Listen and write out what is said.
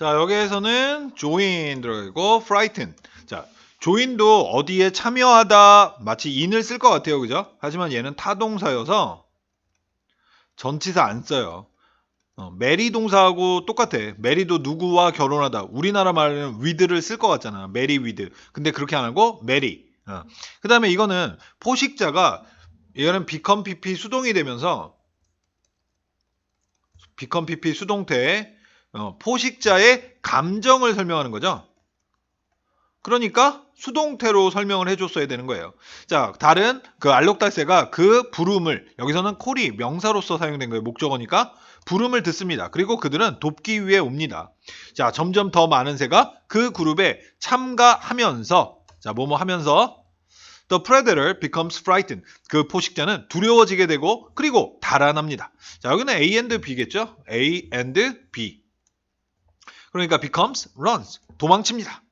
자, 여기에서는 join 들어가고 frighten. 자, join도 어디에 참여하다 마치 in을 쓸 것 같아요. 그죠? 하지만 얘는 타동사여서 전치사 안 써요. 어, 메리 동사하고 똑같아. 메리도 누구와 결혼하다. 우리나라 말은 with를 쓸 것 같잖아. 메리 with. 근데 그렇게 안 하고 메리. 어. 그 다음에 이거는 포식자가 이거는 become pp 수동이 되면서 become pp 수동태 어, 포식자의 감정을 설명하는 거죠. 그러니까 수동태로 설명을 해줬어야 되는 거예요. 자, 다른 그 알록달새가 그 부름을 여기서는 콜이 명사로서 사용된 거예요. 목적어니까 부름을 듣습니다. 그리고 그들은 돕기 위해 옵니다. 자, 점점 더 많은 새가 그 그룹에 참가하면서 자, 뭐뭐 하면서 The predator becomes frightened. 그 포식자는 두려워지게 되고 그리고 달아납니다. 자, 여기는 A and B겠죠? A and B. 그러니까 becomes runs. 도망칩니다.